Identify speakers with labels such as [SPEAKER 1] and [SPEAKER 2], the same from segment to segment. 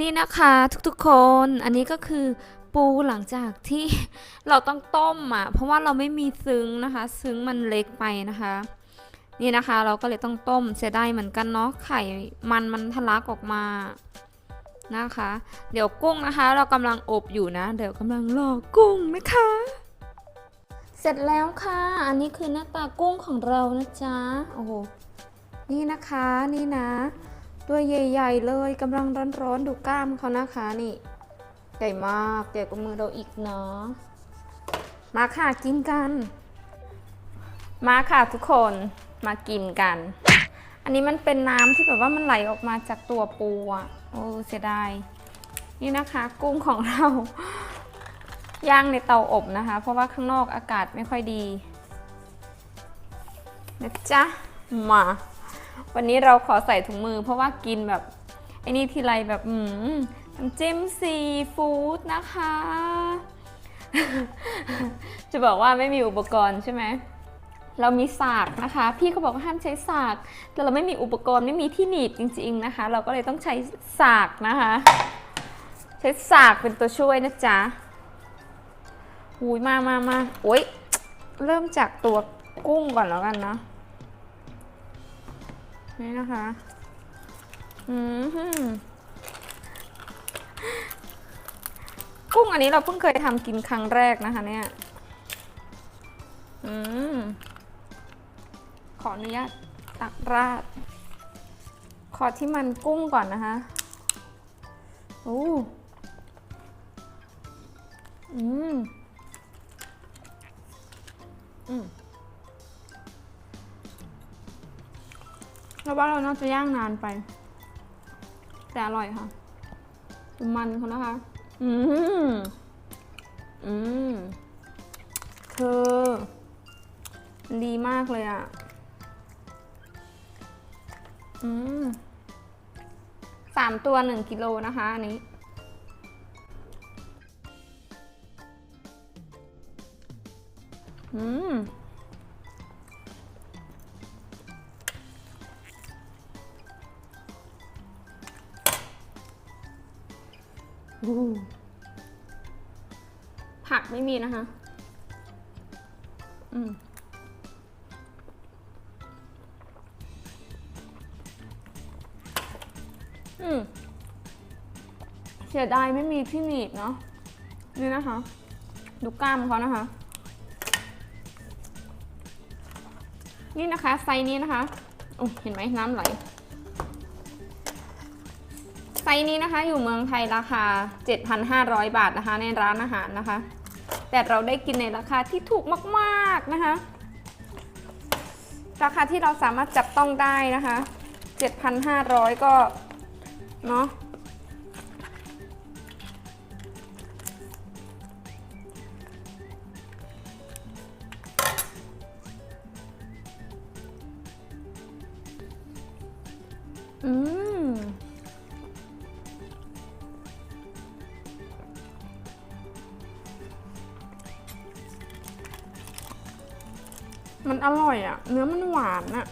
[SPEAKER 1] นี่นะคะทุกๆคนอันนี้ก็คือปูหลังจากที่เราต้องต้มอะเพราะว่าเราไม่มีซึ้งนะคะ ซึ้งมันเล็กไปนะคะ นี่นะคะเราก็เลยต้องต้มเสียดายเหมือนกันเนาะไข่มันมันทะลักออกมานะคะ เดี๋ยวกุ้งนะคะ เรากำลังอบอยู่นะ เดี๋ยวกำลังรอกุ้งนะคะ เสร็จแล้วค่ะ อันนี้คือหน้าตากุ้งของเรานะจ๊ะโอ้โหนี่นะคะนี่นะ ตัวใหญ่ๆเลยกำลังร้อนๆดูกล้ามเขานะคะนี่ใหญ่มากใหญ่กว่ามือเราอีกเนาะมาค่ะกินกัน มาค่ะทุกคนมากินกัน อันนี้มันเป็นน้ำที่แบบว่ามันไหลออกมาจากตัวปูอะโอ้เสียดายนี่นะคะ กุ้งของเราย่างในเตาอบนะคะ เพราะว่าข้างนอกอากาศไม่ค่อยดีนะจ๊ะมา วันนี้เราขอใส่ถุงมือ เพราะว่ากินแบบไอ้นี่ทีไรแบบอืมน้ำจิ้มซีฟู้ดนะคะ จะบอกว่าไม่มีอุปกรณ์ใช่ไหมเรามีสากนะคะ พี่เขาบอกว่าห้ามใช้สาก แต่เราไม่มีอุปกรณ์ไม่มีที่หนีบจริง ๆนะคะ เราก็เลยต้องใช้สากนะคะ ใช้สากเป็นตัวช่วยนะจ๊ะหูยมามามาโอ้ยเริ่มจากตัวกุ้งก่อนแล้วกันเนาะ นี่นะคะ อืมกุ้งอันนี้เราเพิ่งเคยทำกินครั้งแรกนะคะ เนี่ย อืม ขออนุญาตตักราด ขอที่มันกุ้งก่อนนะคะโอ้อืม อืม เราว่าเราน่าจะย่างนานไป แต่อร่อยค่ะมันเขานะคะ อืมอืมเธอดีมากเลยอะ อืมสามตัวหนึ่งกิโลนะคะอันนี้อืม ผักไม่มีนะคะอืมอืมเสียดายไม่มีที่หนีบเนาะนี่นะคะ ดูกล้ามเขานะคะ นี่นะคะ ไซส์นี้นะคะโอ้เห็นไหมน้ำไหลไซ ส์นี้นะคะ อยู่เมืองไทยราคา 7,500 บาทนะคะ ในร้านอาหารนะคะ แต่เราได้กินในราคาที่ถูกมากๆนะคะ ราคาที่เราสามารถจับต้องได้นะคะ 7,500 ก็เนาะอืม อร่อยอะเนื้อมันหวานอะ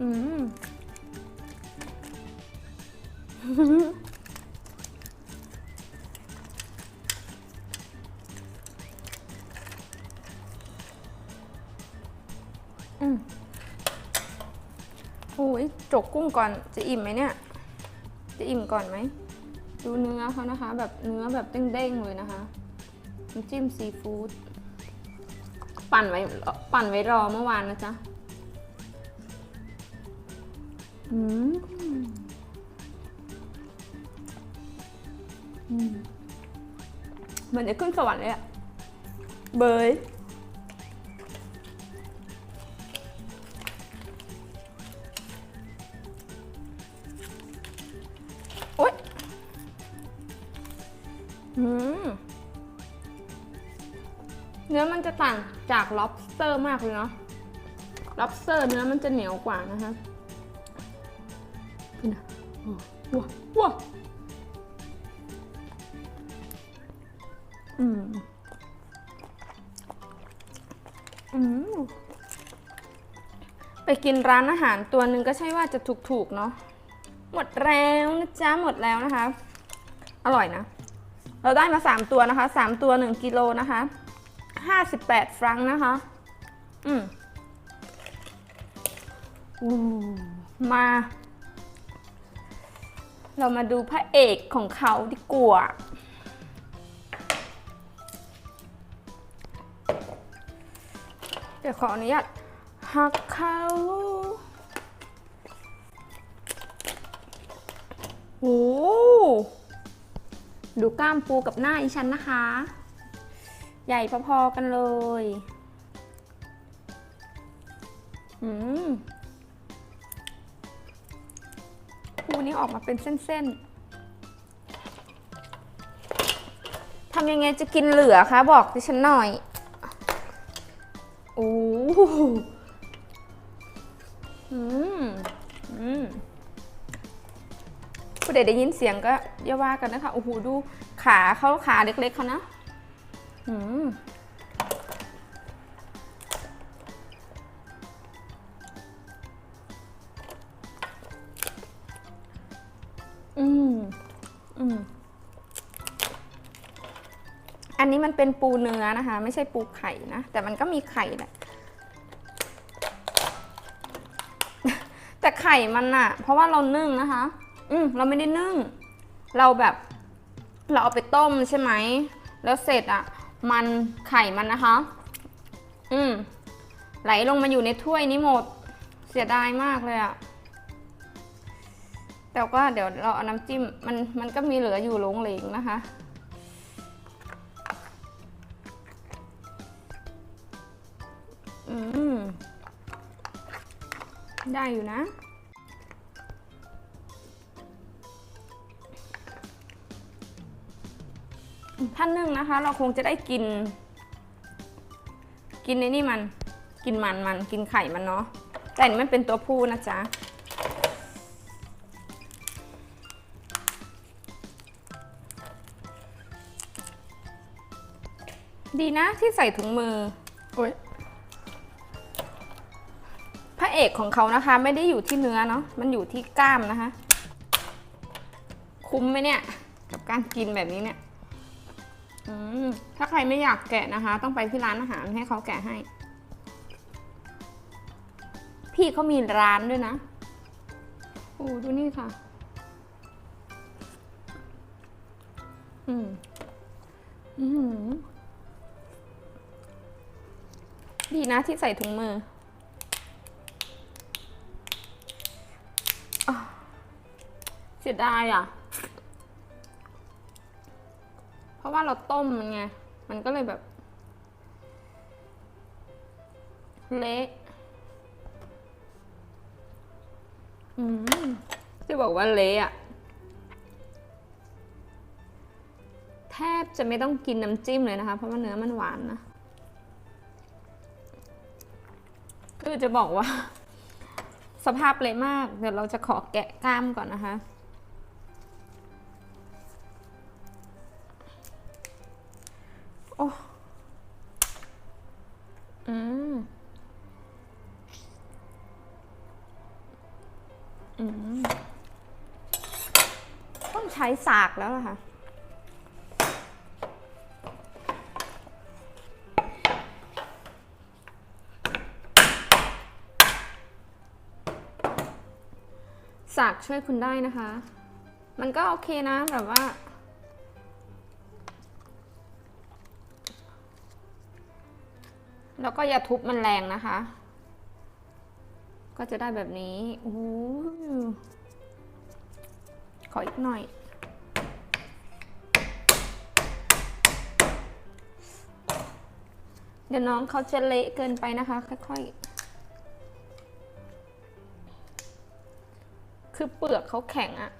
[SPEAKER 1] อืมอืมโอ้ยจกกุ้งก่อนจะอิ่มไหมเนี่ย จะอิ่มก่อนไหม ดูเนื้อเขานะคะ แบบเนื้อแบบเด้งๆเลยนะคะน้ำจิ้มซีฟู้ด ปั่นไว้ปั่นไว้รอเมื่อวานนะจ๊ะอืมอืมเหมือนจะขึ้นสวรรค์เลยอะเบย จาก lobster มากเลยเนาะ lobster เนื้อมันจะเหนียวกว่านะคะนี่ะว้าวว้าอืม อืม ไปกินร้านอาหารตัวหนึ่งก็ใช่ว่าจะถูกๆเนาะ หมดแล้วนะจ๊ะ หมดแล้วนะคะ อร่อยนะ เราได้มา 3 ตัวนะคะ 3 ตัว 1 กิโลนะคะ 58 ฟรังนะคะ อืมอูมา เรามาดูพระเอกของเขาดีกว่าเดี๋ยวขออนุญาตหักเขาโอ้ดูกล้ามปูกับหน้าอีฉันนะคะ ใหญ่พอๆกันเลยอืมปูนี้ออกมาเป็นเส้นๆทำยังไงจะกินเหลือคะ บอกดิฉันหน่อย โอ้อืม อืมผู้ใดได้ยินเสียงก็อย่าว่ากันนะคะ โอ้โห ดูขาเขาขาเล็กๆเขานะ อืมอืมอืมอันนี้มันเป็นปูเนื้อนะคะ ไม่ใช่ปูไข่นะ แต่มันก็มีไข่แหละแต่ไข่มันอะเพราะว่าเรานึ่งนะคะ อืมเราไม่ได้นึ่ง เราแบบ เราเอาไปต้มใช่ไหม แล้วเสร็จอะ มันไข่มันนะคะ อืม ไหลลงมาอยู่ในถ้วยนี้หมด เสียดายมากเลยอะแต่ว่าเดี๋ยวเราเอาน้ำจิ้มมันมันก็มีเหลืออยู่หลงเหลงนะคะ อืม ได้อยู่นะ ท่านนึ่งนะคะ เราคงจะได้กิน กินในนี่มัน กินมันมันกินไข่มันเนาะแต่อันนี้มันเป็นตัวผู้นะจ๊ะดีนะที่ใส่ถุงมือโอ้ยพระเอกของเขานะคะ ไม่ได้อยู่ที่เนื้อเนาะมันอยู่ที่กล้ามนะคะ คุ้มไหมเนี่ย กับการกินแบบนี้เนี่ยอืม ถ้าใครไม่อยากแกะนะคะ ต้องไปที่ร้านอาหารให้เขาแกะให้ พี่เขามีร้านด้วยนะโอ้ดูนี่ค่ะ อืมอืมดีนะที่ใส่ถุงมือเสียดายอะ เพราะว่าเราต้มมันไง มันก็เลยแบบเละอืมจะบอกว่าเละอะแทบจะไม่ต้องกินน้ำจิ้มเลยนะคะ เพราะว่าเนื้อมันหวานนะ คือจะบอกว่า สภาพเละมาก เดี๋ยวเราจะขอแกะกล้ามก่อนนะคะ อ้อืม อืม ต้องใช้สากแล้วล่ะค่ะ สากช่วยคุณได้นะคะ มันก็โอเคนะแบบว่า แล้วก็อย่าทุบมันแรงนะคะ ก็จะได้แบบนี้โอ้ขออีกหน่อยเดี๋ยวน้องเขาจะเละเกินไปนะคะ ค่อยๆ คือเปลือกเขาแข็งอะ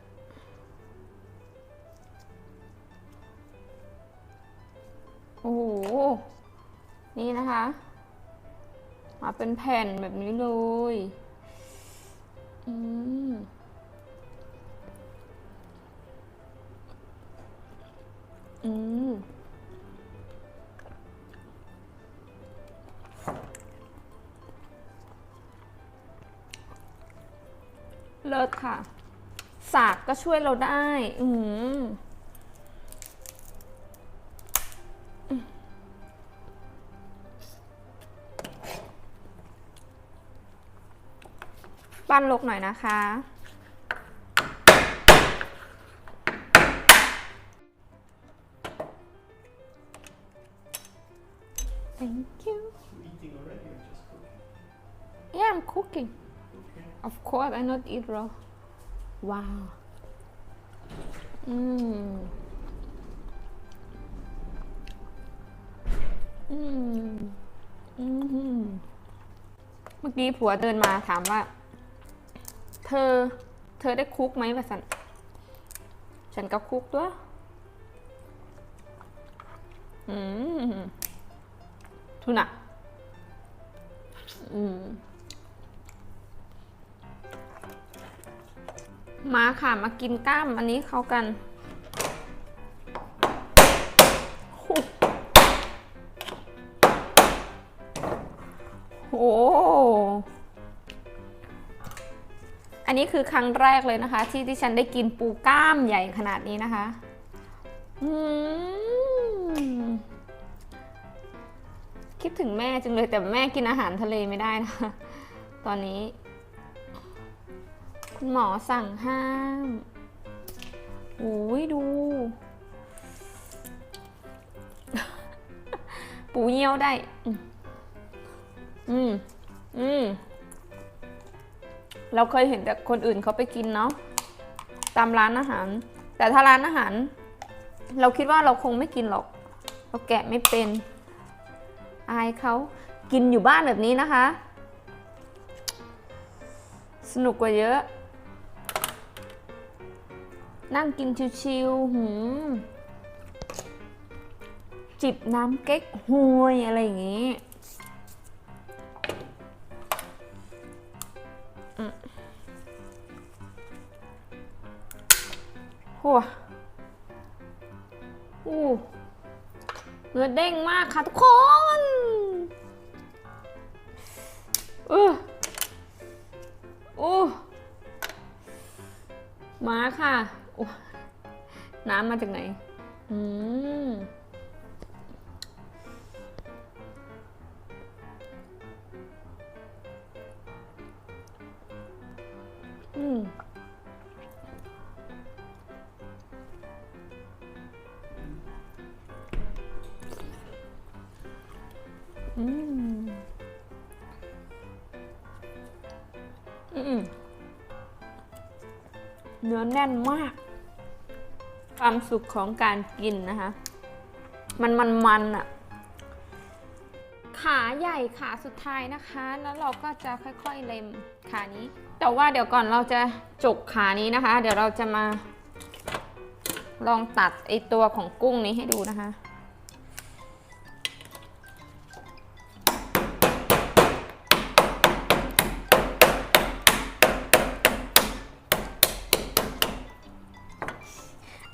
[SPEAKER 1] โอ้โห นี่นะคะ มาเป็นแผ่นแบบนี้เลยอืมอืมเลิศค่ะ สากก็ช่วยเราได้ อืม ปั้นลกหน่อยนะคะ Thank you.
[SPEAKER 2] Eating already or just cooking?
[SPEAKER 1] Yeah, I'm cooking.
[SPEAKER 2] Okay.
[SPEAKER 1] Of course, I not eat raw. Wow. Mm. Mm. Mm. เมื่อกี้ผัวเดินมาถามว่า เธอ เธอได้คุกไหมวะสันฉันก็คุกด้วยอืมทุนะอืมมาค่ะมากินกล้ามอันนี้เขากันโอ้ อันนี้คือครั้งแรกเลยนะคะ ที่ที่ฉันได้กินปูกล้ามใหญ่ขนาดนี้นะคะคิดถึงแม่จังเลยแต่แม่กินอาหารทะเลไม่ได้นะคะตอนนี้ คุณหมอสั่งห้ามโอ้ยดู ปูเยี่ยวได้ อืม อืม เราเคยเห็นแต่คนอื่นเขาไปกินเนาะตามร้านอาหาร แต่ถ้าร้านอาหาร เราคิดว่าเราคงไม่กินหรอก เราแกะไม่เป็น อายเขากินอยู่บ้านแบบนี้นะคะ สนุกกว่าเยอะ นั่งกินชิวๆหืมจิบน้ำเก๊กฮวยอะไรอย่างงี้ หัวอู้เนื้อเด้งมากค่ะทุกคนเอออู้มาค่ะโอ้น้ำมาจากไหน อืมอืม เนื้อแน่นมาก ความสุขของการกินนะคะ มันมันมันอะขาใหญ่ขาสุดท้ายนะคะ แล้วเราก็จะค่อยๆเล็มขานี้ แต่ว่าเดี๋ยวก่อนเราจะจกขานี้นะคะ เดี๋ยวเราจะมา ลองตัดไอตัวของกุ้งนี้ให้ดูนะคะ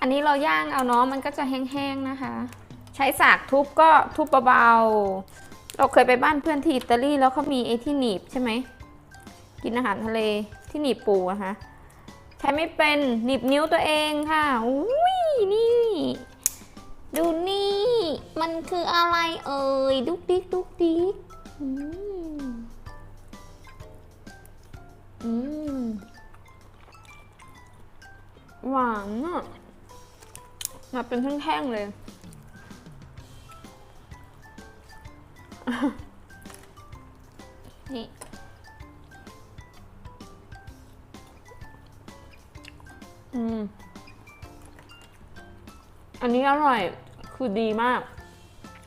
[SPEAKER 1] นนี้เราย่างเอาเนาะมันก็จะแห้งๆนะคะ ใช้สากทุบก็ทุบเบาๆ เราเคยไปบ้านเพื่อนที่อิตาลีแล้วเขามีไอ้ที่หนีบใช่ไหมกินอาหารทะเลที่หนีบปูอะคะใช้ไม่เป็นหนีบนิ้วตัวเองค่ะอุ้ยนี่ ดูนี่ มันคืออะไรเอ่ยดุกดิกดุกดิกอืมอืมหวานอะ มาเป็นแท่งๆเลย นี่อืม อันนี้อร่อย คือดีมาก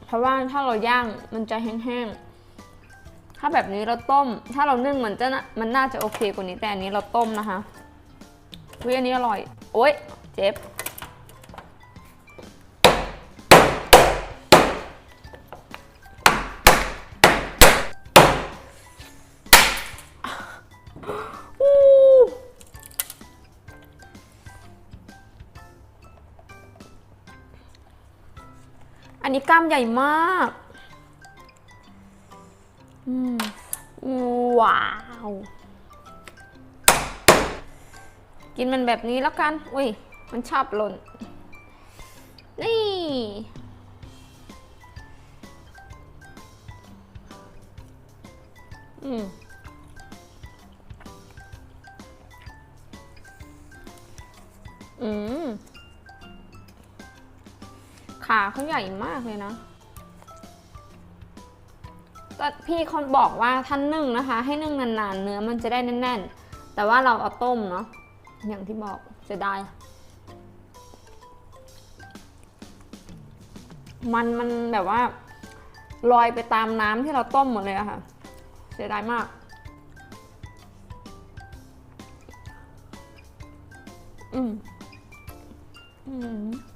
[SPEAKER 1] เพราะว่าถ้าเราย่างมันจะแห้งๆ ถ้าแบบนี้เราต้ม ถ้าเรานึ่งมันจะน่ะมันน่าจะโอเคกว่านี้แต่อันนี้เราต้มนะคะอุ้ยอันนี้อร่อย โอ๊ย เจ็บามใหญ่มากอืมว้าวกกินมันแบบนี้แล้วกัน อุ้ย มันชอบหล่น นี่ อืมอืม ขาเขาใหญ่มากเลยนะแต่พี่คนบอกว่าท่านนึ่งนะคะ ให้นึ่งนานๆ เนื้อมันจะได้แน่นๆ แต่ว่าเราเอาต้มเนาะอย่างที่บอกจะได้ มันมันแบบว่าลอยไปตามน้ำที่เราต้มหมดเลยอะค่ะ เสียดายมาก อืมอืม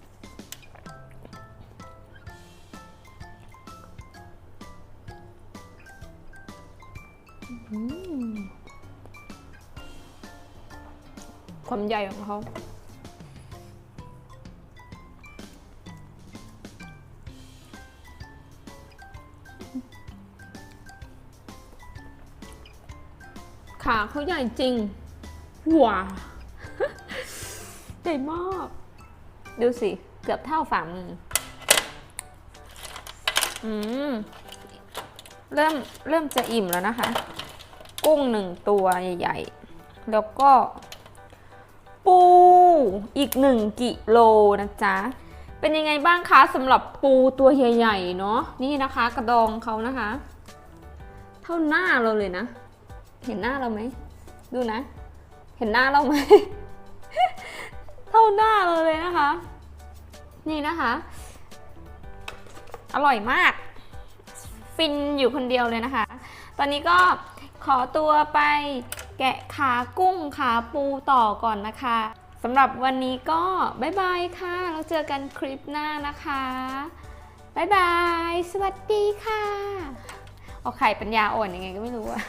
[SPEAKER 1] ความใหญ่ของเขาขาเขาใหญ่จริงว้าใหญ่มาก ดูสิ เกือบเท่าฝ่ามือ อืม เริ่มเริ่มจะอิ่มแล้วนะคะ กุ้งหนึ่งตัวใหญ่ ๆ แล้วก็ อีกหนึ่งกิโลนะจ๊ะ เป็นยังไงบ้างคะสำหรับปูตัวใหญ่ๆเนาะนี่นะคะ กระดองเขานะคะ เท่าหน้าเราเลยนะ เห็นหน้าเราไหมดูนะ เห็นหน้าเราไหม เท่าหน้าเราเลยนะคะ นี่นะคะ อร่อยมาก ฟินอยู่คนเดียวเลยนะคะ ตอนนี้ก็ขอตัวไปแกะขากุ้งขาปูต่อก่อนนะคะ สำหรับวันนี้ก็บ๊ายบายค่ะ เราเจอกันคลิปหน้านะคะบ๊ายบาย สวัสดีค่ะ เอาไข่ปัญญาอ่อนยังไงก็ไม่รู้อะ